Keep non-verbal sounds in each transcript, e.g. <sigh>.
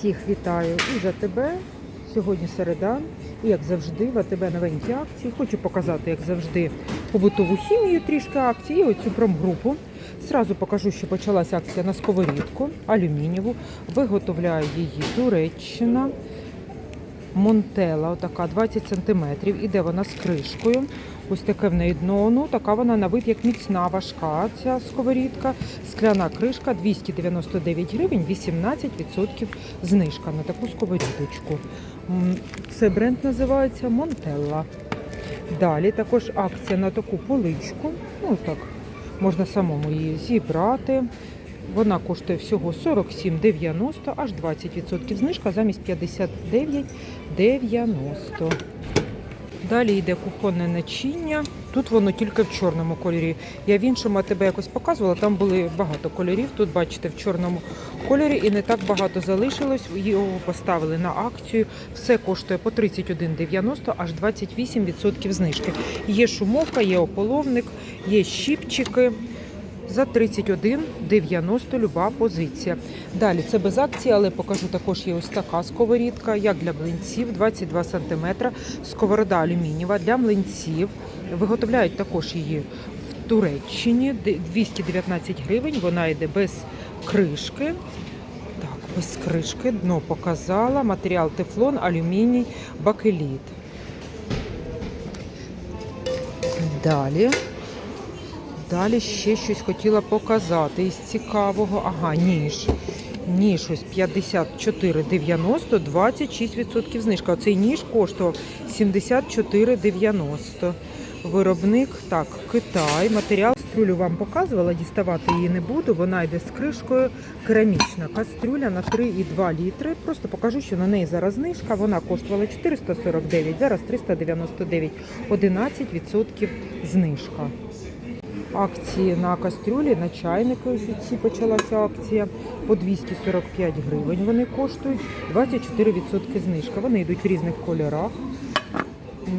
Всіх вітаю і за тебе. Сьогодні середа. І як завжди, в АТБ новенькі акції. Хочу показати, як завжди, побутову хімію, трішки акцій і оцю промгрупу. Зразу покажу, що почалася акція на сковорідку алюмінієву. Виготовляє її Туреччина. Монтела, отака 20 см. Іде вона з кришкою. Ось таке в неї дно. Ну, така вона на вид як міцна, важка ця сковорідка. Скляна кришка 299 гривень, 18% знижка на таку сковорідочку. Це бренд називається Монтелла. Далі також акція на таку поличку. Ну так, можна самому її зібрати. Вона коштує всього 47,90, аж 20% знижка замість 59,90. Далі йде кухонне начиння. Тут воно тільки в чорному кольорі. Я в іншому тебе якось показувала, там були багато кольорів. Тут бачите в чорному кольорі і не так багато залишилось. Його поставили на акцію. Все коштує по 31,90, аж 28% знижки. Є шумовка, є ополовник, є щіпчики. За 31,90 люба позиція. Далі це без акції, але покажу також є ось така сковорідка, як для млинців, 22 см. Сковорода алюмінієва для млинців. Виготовляють також її в Туреччині, 219 гривень. Вона йде без кришки. Так, без кришки. Дно показала. Матеріал тефлон, алюміній, бакеліт. Далі. Далі ще щось хотіла показати із цікавого. Ага, ніж. Ніж ось 54,90, 26% знижка. Оцей ніж коштував 74,90. Виробник, так, Китай. Матеріал кастрюлю вам показувала, діставати її не буду. Вона йде з кришкою. Керамічна кастрюля на 3,2 літри. Просто покажу, що на неї зараз знижка. Вона коштувала 449, зараз 399, 11% знижка акції на кастрюлі, на чайники ось почалася акція по 245 гривень. Вони коштують 24% знижка. Вони йдуть в різних кольорах.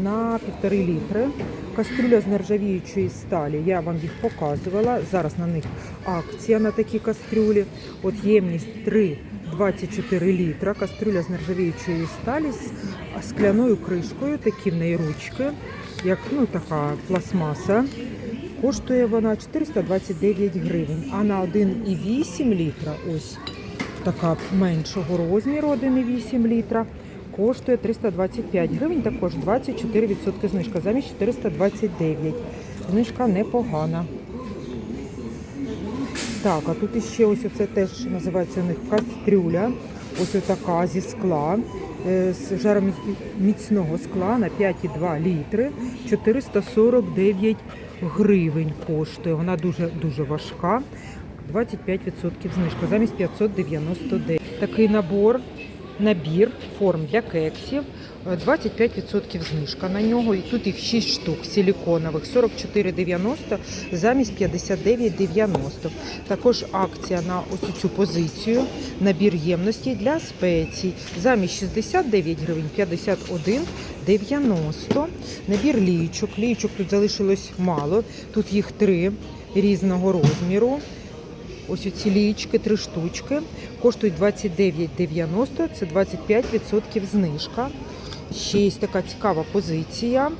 На півтори літри. Кастрюля з нержавіючої сталі. Я вам їх показувала. Зараз на них акція на такі кастрюлі. От ємність 3,24 літра. Кастрюля з нержавіючої сталі з скляною кришкою. Такі в неї ручки, як ну, така пластмаса. Коштує вона 429 гривень, а на 1,8 літра, ось така меншого розміру, 1,8 літра, коштує 325 гривень, також 24% знижка, замість 429. Знижка непогана. Так, а тут іще ось оце теж називається у них кастрюля. Ось така зі скла, е, з жароміцного скла на 5,2 літри, 449 гривень коштує. Вона дуже дуже важка. 25% знижка, замість 599. Такий набор, набір форм для кексів. Е, 25% знижка на нього. І тут їх 6 штук силіконових, 44,90 замість 59,90. Також акція на ось цю позицію. Набір ємності для спецій. Замість 69 гривень 51,90. Набір лічок. Лічок тут залишилось мало. Тут їх три різного розміру. Ось оці лічки, три штучки. Коштують 29,90, це 25% знижка. Ще є така цікава позиція.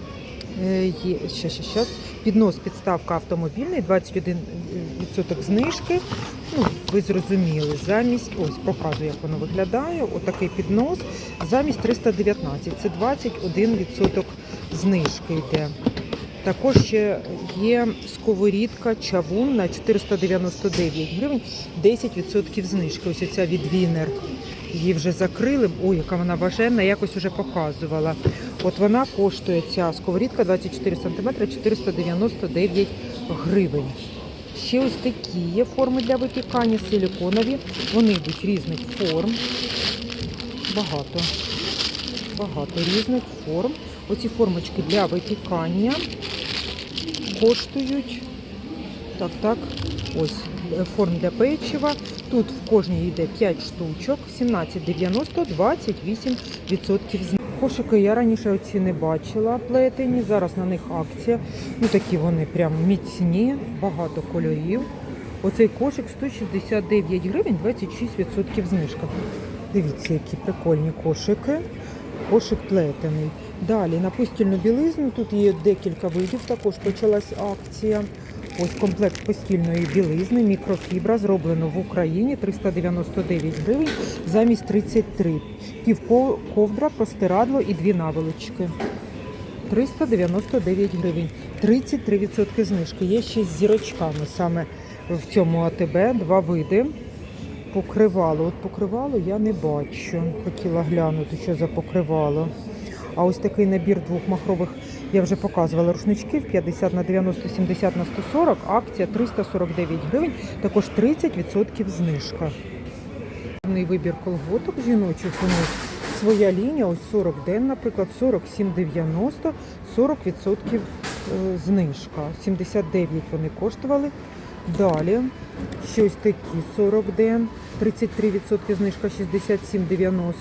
Е, Є, щас, щас, щас. Піднос, підставка автомобільний, 21% знижки. Ну, ви зрозуміли, замість, ось показую, як воно виглядає. Отакий піднос замість 319. Це 21% знижки йде. Також ще є сковорідка чавун на 499 гривень, 10% знижки. Ось ця від Вінер. Її вже закрили. Ой, яка вона важенна, якось вже показувала. От вона коштує ця сковорідка 24 см 499 гривень. Ще ось такі є форми для випікання, силіконові. Вони йдуть різних форм. Багато. Багато різних форм. Оці формочки для випікання коштують. Так, так, ось е, форм для печива. Тут в кожній йде 5 штучок, 17,90, 28% знижки. Кошики я раніше оці не бачила плетені. Зараз на них акція. Ну такі вони прям міцні, багато кольорів. Оцей кошик 169 гривень, 26% знижка. Дивіться, які прикольні кошики. Кошик плетений. Далі на постільну білизну тут є декілька видів, також почалась акція. Ось комплект постільної білизни, мікрофібра, зроблено в Україні 399 гривень замість 33. Півковдра, простирадло і дві наволочки. 399 гривень. 33% знижки. Є ще з зірочками саме в цьому АТБ. Два види. Покривало. От покривало я не бачу. Хотіла глянути, що за покривало. А ось такий набір двох махрових я вже показувала рушничків 50 на 90, 70 на 140. Акція 349 гривень. Також 30% знижка. Вибір колготок жіночих у них своя лінія, ось 40 ден, наприклад, 47,90, 40% е, знижка. 79 вони коштували. Далі щось такі 40 ден, 33% знижка 67,90.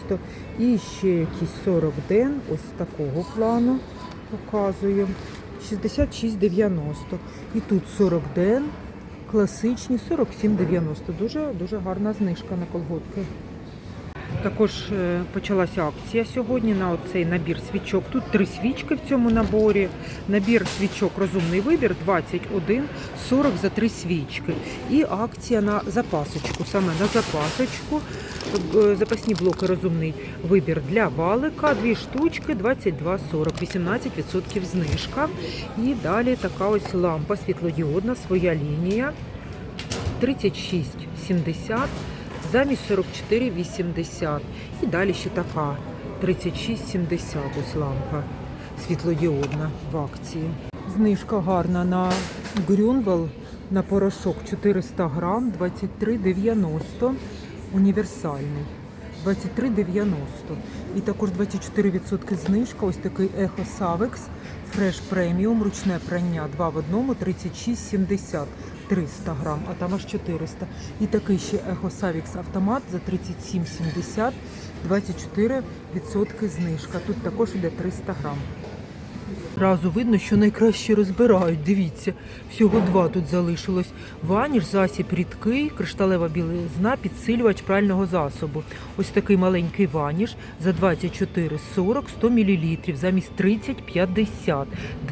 І ще якісь 40 ден, ось такого плану показую. 66,90. І тут 40 ден, класичні 47,90. Дуже дуже гарна знижка на колготки. Також е, почалася акція сьогодні на цей набір свічок. Тут три свічки в цьому наборі. Набір свічок Розумний вибір 21, 40 за три свічки. І акція на запасочку. Саме на запасочку. Е, Запасні блоки Розумний вибір для валика. Дві штучки 22,40, 18% знижка. І далі така ось лампа світлодіодна, своя лінія. 36,70 замість 44,80. І далі ще така 36,70 ось лампа світлодіодна в акції. Знижка гарна на Грюнвел на порошок 400 грам 23,90 універсальний. 23,90. І також 24% знижка. Ось такий Echo Savex Fresh Premium, ручне прання 2 в одному, 36,70. 300 грам, а там аж 400. І такий ще Echo Savix автомат за 37,70, 24% знижка. Тут також іде 300 грам. Разу видно, що найкраще розбирають. Дивіться, всього два тут залишилось. Ваніш, засіб рідкий, кришталева білизна, підсилювач прального засобу. Ось такий маленький ваніш за 24,40, 100 мл, замість 30,50,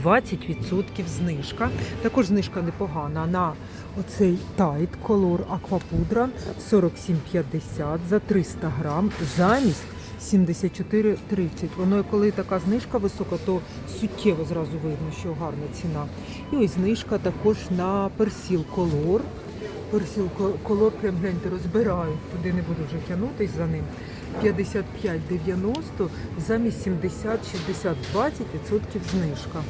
20% знижка. Також знижка непогана на оцей тайт колор аквапудра 47,50 за 300 грам, замість 74,30. Воно коли така знижка висока, то суттєво зразу видно, що гарна ціна. І ось знижка також на персіл колор. Персіл колор, прям гляньте, розбирають. Туди не буду вже тягнутись за ним. 55,90 замість 70, 60, 20% знижка.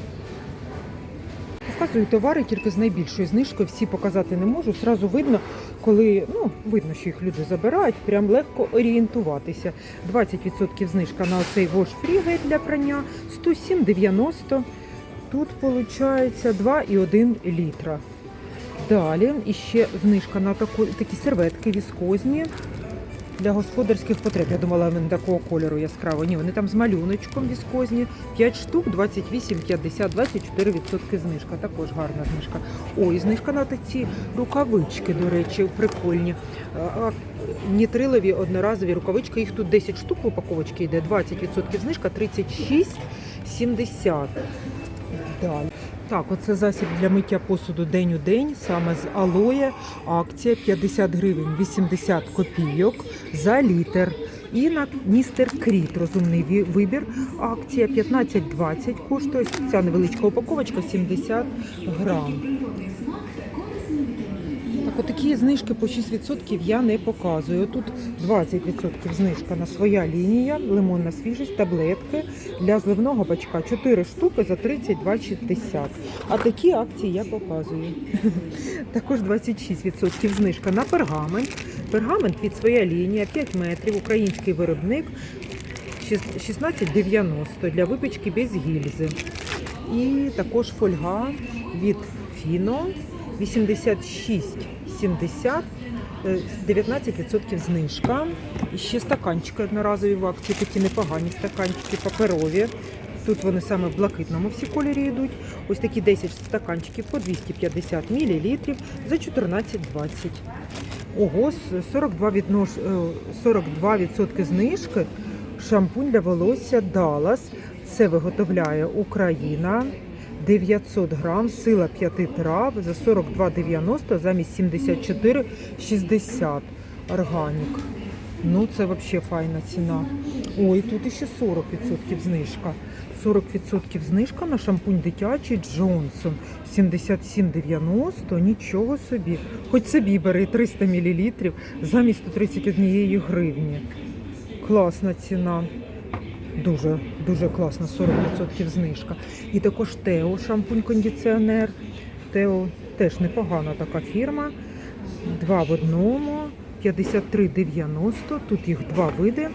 Показую товари тільки з найбільшою знижкою. Всі показати не можу. Сразу видно, коли ну видно, що їх люди забирають. Прям легко орієнтуватися. 20% знижка на оцей Wash Free гель для прання 107,90. Тут виходить 2,1 літра. Далі іще знижка на таку, такі серветки віскозні для господарських потреб. Я думала, вони такого кольору яскраво. Ні, вони там з малюночком віскозні. 5 штук, 28,50, 24% знижка. Також гарна знижка. Ой, знижка на ці рукавички, до речі, прикольні. Нітрилові одноразові рукавички. Їх тут 10 штук в упаковочці йде, 20% знижка, 36,70. Далі. Так, оце засіб для миття посуду день у день, саме з алоє. Акція 50 гривень 80 копійок за літр. І на містер Кріт розумний вибір. Акція 15,20 коштує. Ця невеличка упаковочка 70 грам. Отакі знижки по 6% я не показую. Тут 20% знижка на своя лінія, лимонна свіжість, таблетки для зливного бачка 4 штуки за 32,60. А такі акції я показую. <laughs> Також 26% знижка на пергамент. Пергамент від своя лінія, 5 метрів, український виробник 16,90 для випічки без гільзи. І також фольга від Фіно 86. 70, 19% е, знижка. І ще стаканчики одноразові в акції, такі непогані стаканчики, паперові. Тут вони саме в блакитному всі кольорі йдуть. Ось такі 10 стаканчиків по 250 мілілітрів за 14,20. Ого, 42 віднош... Е, 42% знижки. Шампунь для волосся Далас. Це виготовляє Україна. 900 грам, сила 5 трав за 42,90 замість 74,60 органік. Ну, це взагалі файна ціна. Ой, тут ще 40% знижка. 40% знижка на шампунь дитячий Джонсон. 77,90. Нічого собі. Хоч собі бери 300 мл замість 131 гривні. Класна ціна. Дуже, дуже класна, 40% знижка. І також Тео шампунь-кондиціонер. Тео теж непогана така фірма. Два в одному, 53,90. Тут їх два види.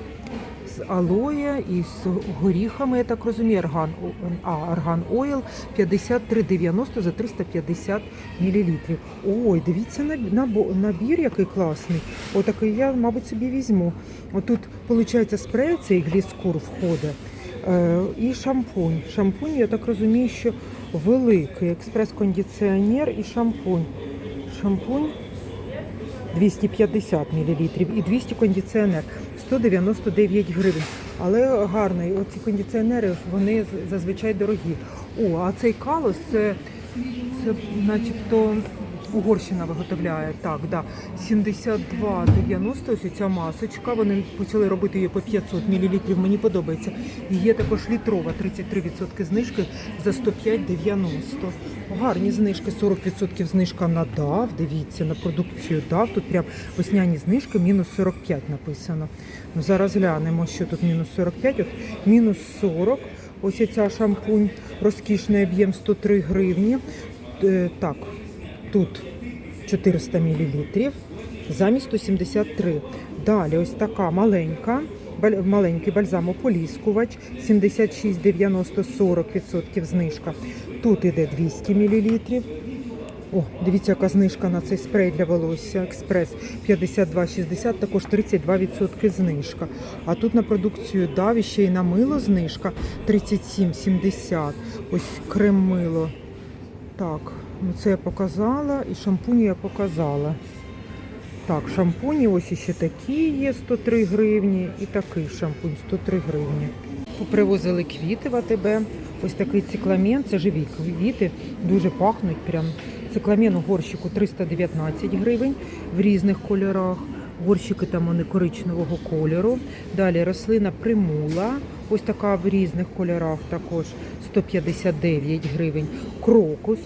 З алоє і з горіхами, я так розумію, арган, а, арган ойл 53,90 за 350 мл. Ой, дивіться набір, який класний. Отакий я, мабуть, собі візьму. Отут, виходить, спрей цей гліскур входить. Е, і шампунь. Шампунь, я так розумію, що великий експрес-кондиціонер і шампунь. Шампунь 250 мл і 200 кондиціонер 199 гривень. Але гарний, оці кондиціонери вони зазвичай дорогі. О, а цей калос це, це начебто Угорщина виготовляє. Так, да. 72,90 ось ця масочка. Вони почали робити її по 500 мл. Мені подобається. І є також літрова 33% знижки за 105,90. Гарні знижки, 40% знижка на DAV. Дивіться, на продукцію DAV. Тут прям весняні знижки, мінус 45 написано. Ну, зараз глянемо, що тут мінус 45, от мінус 40. Ось ця шампунь, розкішний об'єм 103 гривні. Е, Так, тут 400 мл, замість 173. Далі ось така маленька, маленький бальзамополіскувач, 76,90, 40% знижка. Тут іде 200 мл. О, дивіться, яка знижка на цей спрей для волосся. Експрес 52,60, також 32% знижка. А тут на продукцію Даві ще й на мило знижка 37,70. Ось крем мило. Так, ну це я показала, і шампуні я показала. Так, шампуні ось ще такі є 103 гривні, і такий шампунь 103 гривні. Попривозили квіти в АТБ. Ось такий цикламен, це живі квіти, дуже пахнуть. Прям цикламен у горщику 319 гривень в різних кольорах. Горщики там вони коричневого кольору. Далі рослина примула, ось така в різних кольорах також 159 гривень. Крокус.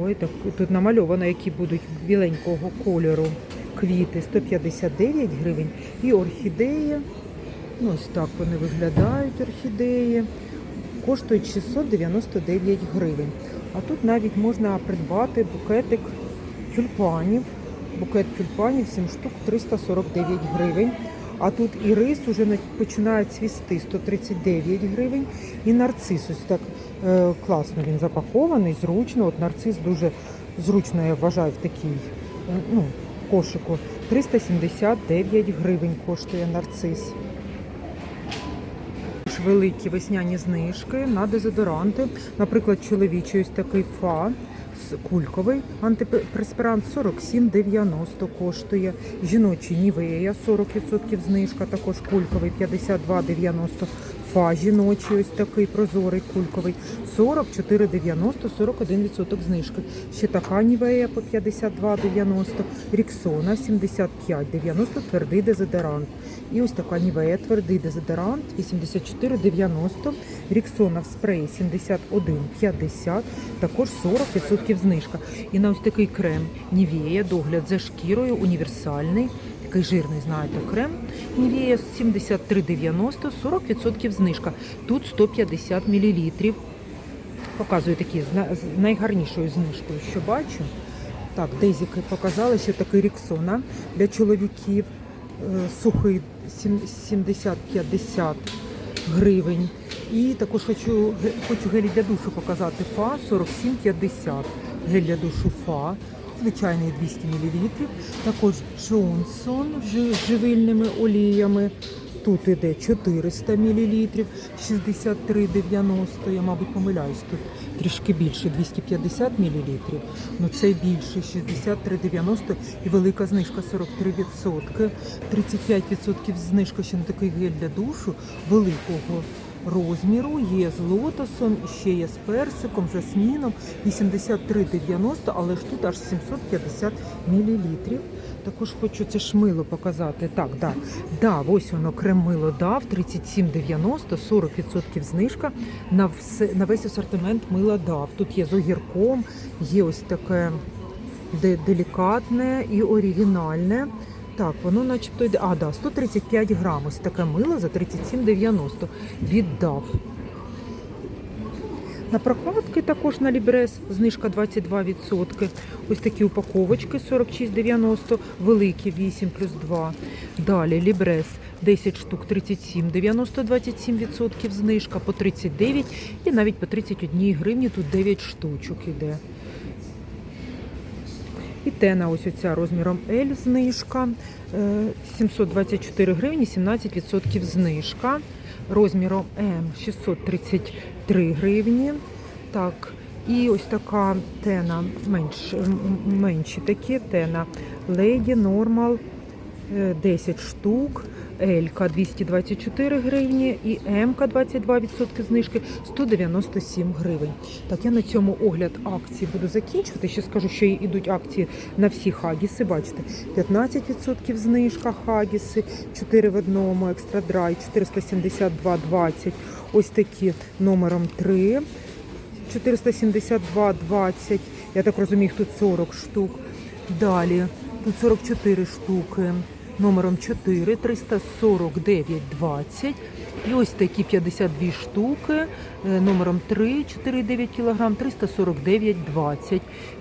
Ой, так тут намальовано, які будуть біленького кольору квіти 159 гривень. І орхідеї. Ну, ось так вони виглядають, орхідеї. Коштують 699 гривень. А тут навіть можна придбати букетик тюльпанів. Букет тюльпанів 7 штук 349 гривень. А тут і рис уже на- починає цвісти 139 гривень. І нарцис ось так е, класно він запакований, зручно. От нарцис дуже зручно, я вважаю, в такій е, ну, кошику. 379 гривень коштує нарцис. Великі весняні знижки на дезодоранти. Наприклад, чоловічий ось такий фа кульковий антипреспирант 47,90 коштує. Жіночий Нівея 40% знижка, також кульковий 52,90. Фа жіночий ось такий прозорий кульковий 44,90, 41% знижки. Ще така Нівея по 52,90. Ріксона 75,90 твердий дезодорант. І ось така Нівея твердий дезодорант 84,90. Ріксона в спреї 71,50. Також 40% знижка. І на ось такий крем Нівея, догляд за шкірою, універсальний. Такий жирний, знаєте, крем. Нівея 73,90, 40% знижка. Тут 150 мл. Показую такі з найгарнішою знижкою, що бачу. Так, дезіки показали, що такий Ріксона для чоловіків е, сухий 70-50 гривень. І також хочу, хочу гель для душу показати ФА 47,50. Гель для душу ФА, звичайний 200 мл. Також Джонсон з живильними оліями. Тут іде 400 мл, 63,90, я, мабуть, помиляюсь тут. Трішки більше 250 мл. Ну цей більше 63,90 і велика знижка 43%. 35% знижка ще на такий гель для душу великого розміру. Є з лотосом, ще є з персиком, жасміном 83,90, але ж тут аж 750 мл. Також хочу це ж мило показати. Так, да. Да, ось воно крем-мило дав 37,90, 40% знижка на, все, на весь асортимент мила дав. Тут є з огірком, є ось таке делікатне і оригінальне. Так, воно начебто йде. А, да, 135 грам. Ось таке мило за 37,90 віддав. На прокладки також на Лібрес знижка 22%. Ось такі упаковочки 46,90, великі 8 плюс 2. Далі Лібрес 10 штук 37,90, 27% знижка по 39 і навіть по 31 гривні тут 9 штучок іде. І тена ось оця розміром L знижка. е, 724 гривні, 17% знижка. Розміром М 633 гривні. Так, і ось така тена, менш, менші такі тена. Леді е, 10 штук. Елька 224 гривні і М-ка 22% знижки 197 гривень. Так, я на цьому огляд акції буду закінчувати. Ще скажу, що йдуть акції на всі хагіси. Бачите, 15% знижка хагіси, 4 в одному, екстра драй, 472,20. Ось такі номером 3. 472,20. Я так розумію, тут 40 штук. Далі тут 44 штуки. Номером 4 349,20. І ось такі 52 штуки. е, Номером 3 4,9 кг 349,20.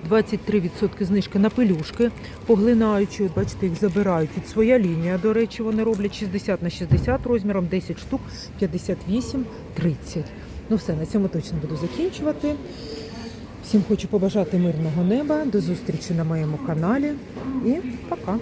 23% знижки на пелюшки поглинаючі. Бачите, їх забирають. Тут своя лінія. До речі, вони роблять 60 на 60 розміром, 10 штук, 58,30. Ну все, на цьому точно буду закінчувати. Всім хочу побажати мирного неба. До зустрічі на моєму каналі і пока.